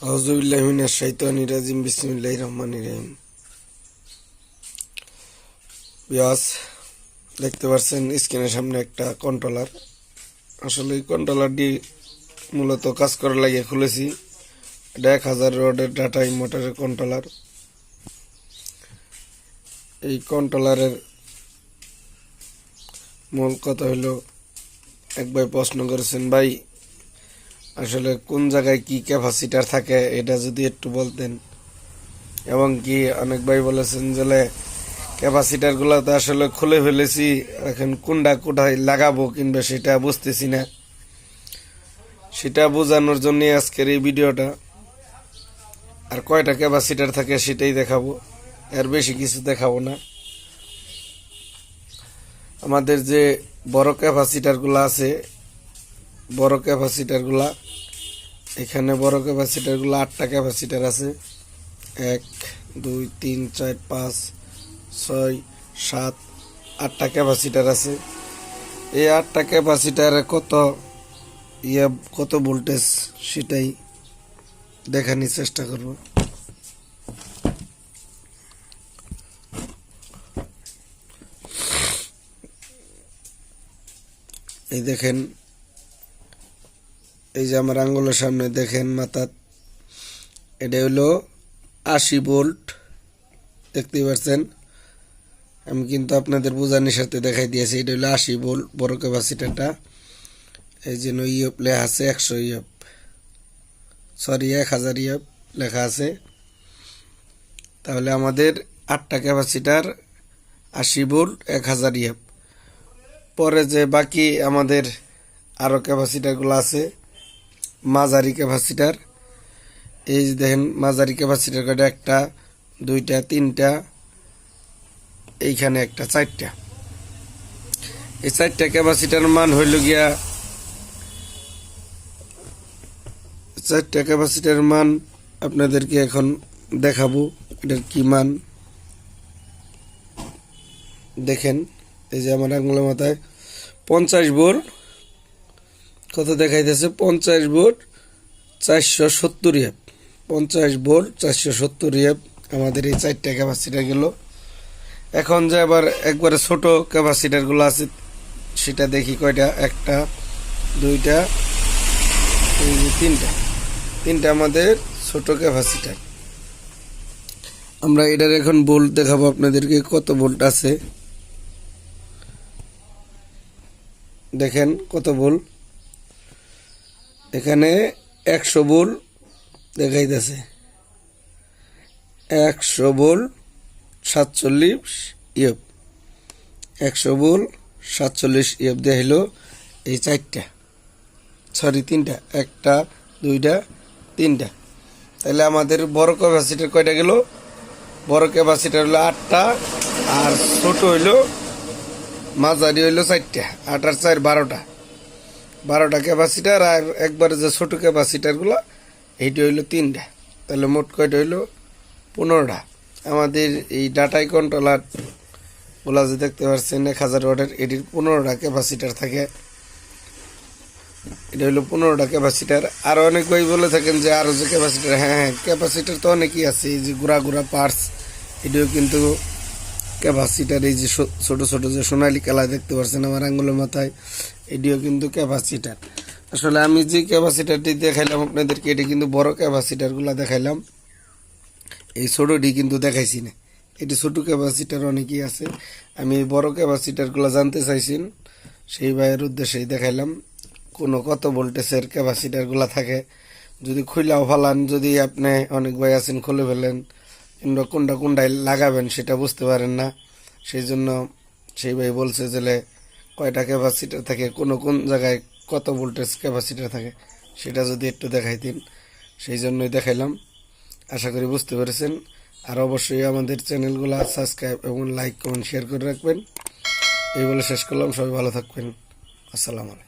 হজুবিল্লাহমিনা শৈতানি রাজিম বিসমিল্লাহ রহমান রহিম। বিয়াস দেখতে পাচ্ছেন স্ক্রিনের সামনে একটা কন্ট্রোলার আসলে কন্ট্রোলারটি মূলত কাজ করার খুলেছি। এটা এক হাজার রোডের ডাটা মোটরের কন্ট্রোলার এই কন্ট্রোলারের মূল কথা হলো এক ভাই প্রশ্ন করেছেন, ভাই আসলে কোন জায়গায় কি ক্যাপাসিটার থাকে, এটা যদি একটু বলতেন। এবং কি অনেক ভাই বলেছেন যে ক্যাপাসিটারগুলো তো আসলে খুলে ফেলেছি, এখন কোনটা কোথায় লাগাবো কিংবা সেটা বুঝতেছি না। সেটা বোঝানোর জন্য আজকের এই ভিডিওটা। আর কয়টা ক্যাপাসিটার থাকে সেটাই দেখাবো, এর বেশি কিছু দেখাবো না। আমাদের যে বড় ক্যাপাসিটারগুলো আছে, বড় ক্যাপাসিটারগুলা এখানে বড় ক্যাপাসিটারগুলো আটটা ক্যাপাসিটার আছে। এক, দুই, তিন, চার, পাঁচ, ছয়, সাত, আটটা ক্যাপাসিটার আছে। এই আটটা ক্যাপাসিটারে কত ইয়ে কত ভোল্টেজ সেটাই দেখানোর চেষ্টা করব। এই দেখেন এই যে আমার আঙ্গুলের সামনে দেখেন মাথার এটা হলো আশি ভোল্ট, দেখতেই পাচ্ছেন? আমি কিন্তু আপনাদের বোঝানোর সাথে দেখাই দিয়েছি, এটা হলো আশি ভোল্ট বড় ক্যাপাসিটারটা। এই জন্য ইয়প লেখা আছে, একশো ইয়প। সরি, এক হাজার ইয়প লেখা আছে। তাহলে আমাদের আটটা ক্যাপাসিটার আশি ভোল্ট, এক হাজার ইয়প। পরে যে বাকি আমাদের আরও ক্যাপাসিটারগুলো আছে মাঝারি ক্যাপাসিটার। এই যে দেখেন, মাঝারি ক্যাপাসিটার কটা একটা, দুইটা, তিনটা, এইখানে একটা, চারটা। এই চারটা ক্যাপাসিটার মান হইল গিয়া, চারটা ক্যাপাসিটার মান আপনাদেরকে এখন দেখাবো, এটার কি মান। দেখেন, এই যে আমার আঙুলের মাথায় পঞ্চাশ বোর্ড কত দেখাইতেছে? পঞ্চাশ বোর্ড চারশো সত্তর ইয়াপ। পঞ্চাশ বোর্ড চারশো সত্তর ইয়াপ। আমাদের এই চারটা ক্যাপাসিটার গেল। এখন যে আবার একবারে ছোট ক্যাপাসিটারগুলো আছে, সেটা দেখি কয়টা? একটা, দুইটা, এই যে তিনটা। তিনটা আমাদের ছোট ক্যাপাসিটার আমরা এটার এখন বোল্ট দেখাবো আপনাদেরকে, কত ভোল্ট আছে। দেখেন কত ভোল এখানে একশো বোল দেখাইতেছে। একশো বোল সাতচল্লিশ ইয়ব। একশো বোল সাতচল্লিশ ইয়ব দিয়ে হলো এই চারটা। সরি, তিনটা। একটা, দুইটা, তিনটা। তাহলে আমাদের বড় ক্যাপাসিটার কয়টা গেল? বড় ক্যাপাসিটার হলো আটটা আর ছোট হইল, মাঝারি হইল চারটা। আট আর চার বারোটা। বারোটা ক্যাপাসিটার আর একবারে যে ছোট ক্যাপাসিটারগুলো, এইটা হইল তিনটা। তাহলে মোট কয়টা হইল? পনেরোটা। আমাদের এই ডাটাই কন্ট্রোলারগুলা যে দেখতে পাচ্ছেন, এক হাজার ওয়াটের, এটির পনেরোটা ক্যাপাসিটার থাকে। এটা হলো পনেরোটা ক্যাপাসিটার। আর অনেক ভাই বলে থাকেন যে আরও যে ক্যাপাসিটার হ্যাঁ হ্যাঁ ক্যাপাসিটার তো অনেকই আছে, এই যে গুড়া গুড়া পার্টস এটিও কিন্তু ক্যাপাসিটার, এই যে ছোট ছোট যে সোনালি কালা দেখতে পাচ্ছেন আমার আঙ্গুলের মাথায়। এটিও কিন্তু ক্যাপাসিটার। আসলে আমি যে ক্যাপাসিটারটি দেখাইলাম আপনাদেরকে, এটি কিন্তু বড় ক্যাপাসিটারগুলো দেখাইলাম। এই ছোটোটি কিন্তু দেখাইছি না। এটি ছোট ক্যাপাসিটার অনেকই আছে। আমি এই বড় ক্যাপাসিটারগুলো জানতে চাইছেন, সেই ভাইয়ের উদ্দেশ্যেই দেখাইলাম। কোনো কত ভোল্টেজের ক্যাপাসিটারগুলো থাকে? যদি খুইলাও ফালান, যদি আপনি অনেক ভাই আছেন, খুলে ফেলেন, কিংবা কোনটা কোনটায় লাগাবেন, সেটা বুঝতে পারেন না। সেই জন্য সেই ভাই বলছে যে কয়টা ক্যাপাসিটার থাকে, কোন কোন জায়গায় কত ভোল্টেজ ক্যাপাসিটার থাকে, সেটা যদি একটু দেখাই দিন। সেই জন্যই দেখাইলাম। আশা করি বুঝতে পেরেছেন। আর অবশ্যই আমাদের চ্যানেলগুলো সাবস্ক্রাইব এবং লাইক কমেন্ট শেয়ার করে রাখবেন। এই বলে শেষ করলাম। সবাই ভালো থাকবেন। আসসালামু আলাইকুম।